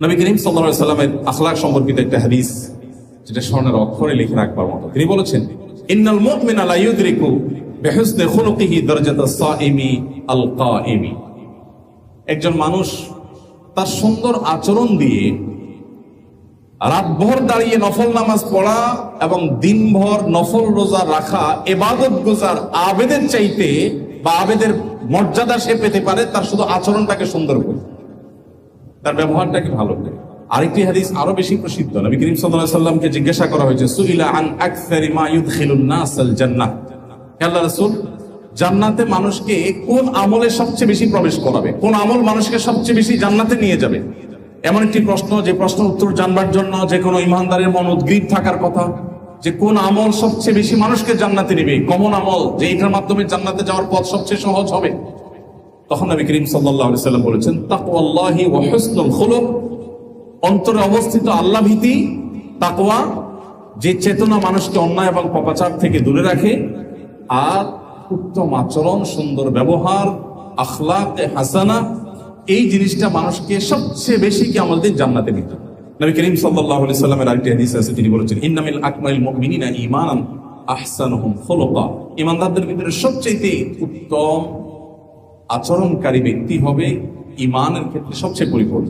নবী করিম সাল্লা সাল্লামের আখলাক সম্পর্কিত একটা হাদিস, যেটা স্বর্ণের অক্ষরে লিখে রাখবার মতো। তিনি বলেছেন, ইন্নাল মুমিন লা ইউদরিকু বিহুসনি আল একজন মানুষ তার সুন্দর আচরণ দিয়ে রাতভর দাঁড়িয়ে নফল নামাজ পড়া এবং দিনভর নফল রোজা রাখা, এবাদত গুজার আবেদের চাইতে বা আবেদের মর্যাদা সে পেতে পারে, তার শুধু আচরণটাকে সুন্দর করে। তার ব্যবহারটাকে ভালো? করে আরেকটি হাদিস আরও বেশি প্রসিদ্ধ। নবী করিম সাল্লাল্লাহু সাল্লামকে জিজ্ঞাসা করা হয়েছে, সুইলা আন আকসারি মা ইউদখিলুন রাসূল, জান্নাতে মানুষকে কোন আমলে সবচেয়ে বেশি প্রবেশ করাবে? কোন আমল মানুষকে সবচেয়ে বেশি জান্নাতে নিয়ে যাবে? এমন একটি প্রশ্ন, যে প্রশ্ন উত্তর জানবার জন্য যে কোনো ইমানদারের মন উদ্গ্রীব থাকার কথা, যে কোন আমল সবচেয়ে বেশি মানুষকে জান্নাতে নেবে? কমন আমল যে এটার মাধ্যমে জান্নাতে যাওয়ার পথ সবচেয়ে সহজ হবে? তখন নবী করিম আলাইহি সাল্লাম বলেছেন, তাকওয়াল্লাহি ওয়া হুসনুল খুলুক। অন্তরে অবস্থিত আল্লাহ ভীতি, তাকওয়া, যে চেতনা মানুষকে অন্যায় এবং পাপাচার থেকে দূরে রাখে, আর উত্তম আচরণ, সুন্দর ব্যবহার আখলাক হাসানা, এই জিনিসটা মানুষকে সবচেয়ে বেশি কি আমাদের জান্নাতে নিত। নবী করিম আলাইহি সাল্লামের আরেকটি হাদিস আছে, তিনি বলেছেন, ইন্নামিল আকমালিল মুমিনিনা আহসান হোম খুলুকা। ইমানদারদের ভিতরে সবচেয়ে উত্তম আচরণকারী ব্যক্তি হবে ইমানের ক্ষেত্রে সবচেয়ে পরিপূর্ণ।